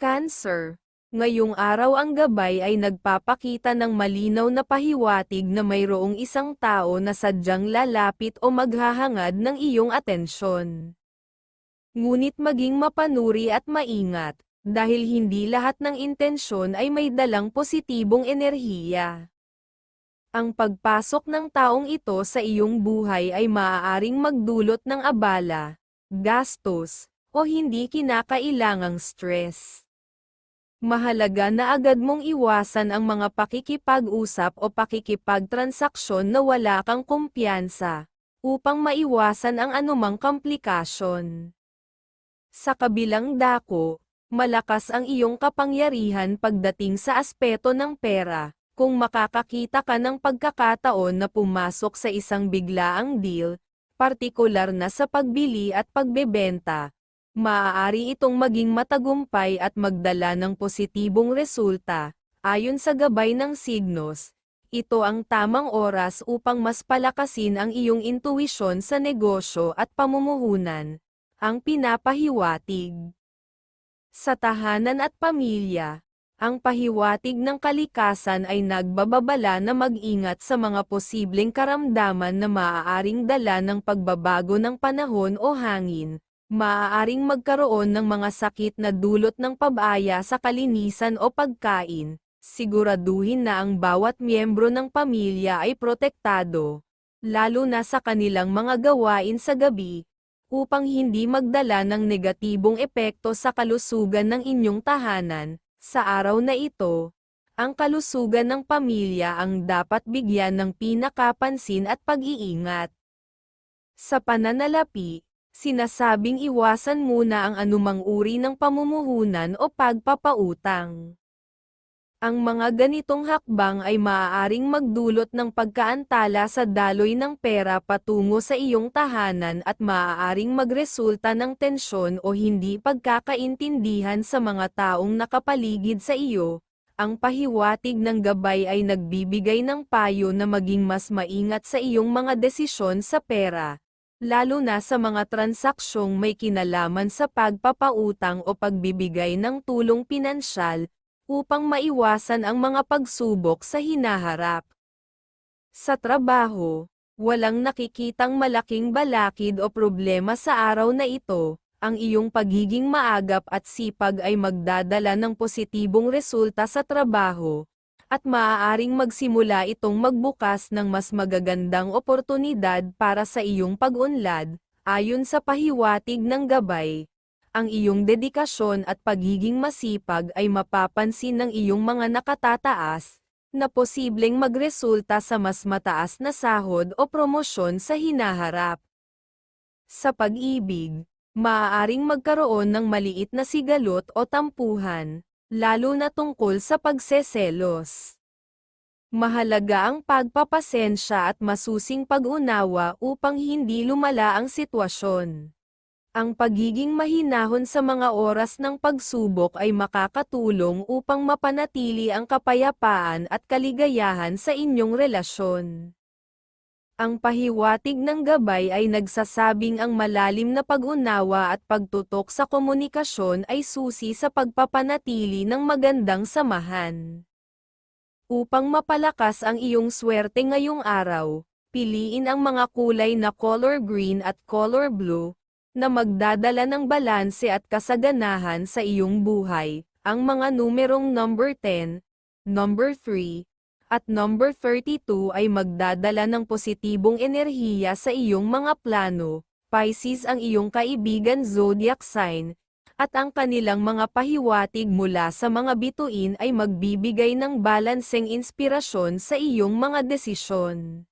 Cancer. Ngayong araw ang gabay ay nagpapakita ng malinaw na pahiwatig na mayroong isang tao na sadyang lalapit o maghahangad ng iyong atensyon. Ngunit maging mapanuri at maingat, dahil hindi lahat ng intensyon ay may dalang positibong enerhiya. Ang pagpasok ng taong ito sa iyong buhay ay maaaring magdulot ng abala, gastos, o hindi kinakailangang stress. Mahalaga na agad mong iwasan ang mga pakikipag-usap o pakikipagtransaksyon na wala kang kumpiyansa, upang maiwasan ang anumang komplikasyon. Sa kabilang dako, malakas ang iyong kapangyarihan pagdating sa aspeto ng pera, kung makakakita ka ng pagkakataon na pumasok sa isang biglaang deal, partikular na sa pagbili at pagbebenta, maaari itong maging matagumpay at magdala ng positibong resulta, ayon sa gabay ng signos. Ito ang tamang oras upang mas palakasin ang iyong intuwisyon sa negosyo at pamumuhunan, ang pinapahiwatig. Sa tahanan at pamilya, ang pahiwatig ng kalikasan ay nagbababala na mag-ingat sa mga posibleng karamdaman na maaaring dala ng pagbabago ng panahon o hangin, maaaring magkaroon ng mga sakit na dulot ng pabaya sa kalinisan o pagkain, siguraduhin na ang bawat miyembro ng pamilya ay protektado, lalo na sa kanilang mga gawain sa gabi, upang hindi magdala ng negatibong epekto sa kalusugan ng inyong tahanan, sa araw na ito, ang kalusugan ng pamilya ang dapat bigyan ng pinakapansin at pag-iingat. Sa pananalapi, sinasabing iwasan muna ang anumang uri ng pamumuhunan o pagpapautang. Ang mga ganitong hakbang ay maaaring magdulot ng pagkaantala sa daloy ng pera patungo sa iyong tahanan at maaaring magresulta ng tensyon o hindi pagkakaintindihan sa mga taong nakapaligid sa iyo. Ang pahiwatig ng gabay ay nagbibigay ng payo na maging mas maingat sa iyong mga desisyon sa pera, lalo na sa mga transaksyong may kinalaman sa pagpapautang o pagbibigay ng tulong pinansyal, upang maiwasan ang mga pagsubok sa hinaharap. Sa trabaho, walang nakikitang malaking balakid o problema sa araw na ito, ang iyong pagiging maagap at sipag ay magdadala ng positibong resulta sa trabaho, at maaaring magsimula itong magbukas ng mas magagandang oportunidad para sa iyong pag-unlad, ayon sa pahiwatig ng gabay ang iyong dedikasyon at pagiging masipag ay mapapansin ng iyong mga nakatataas, na posibleng magresulta sa mas mataas na sahod o promosyon sa hinaharap. Sa pag-ibig, maaaring magkaroon ng maliit na sigalot o tampuhan, lalo na tungkol sa pagseselos. Mahalaga ang pagpapasensya at masusing pag-unawa upang hindi lumala ang sitwasyon. Ang pagiging mahinahon sa mga oras ng pagsubok ay makakatulong upang mapanatili ang kapayapaan at kaligayahan sa inyong relasyon. Ang pahiwatig ng gabay ay nagsasabing ang malalim na pag-unawa at pagtutok sa komunikasyon ay susi sa pagpapanatili ng magandang samahan. Upang mapalakas ang iyong swerte ngayong araw, piliin ang mga kulay na color green at color blue, na magdadala ng balanse at kasaganahan sa iyong buhay. Ang mga numerong number 10, number 3, at number 32 ay magdadala ng positibong enerhiya sa iyong mga plano. Pisces ang iyong kaibigan zodiac sign, at ang kanilang mga pahiwatig mula sa mga bituin ay magbibigay ng balanseng inspirasyon sa iyong mga desisyon.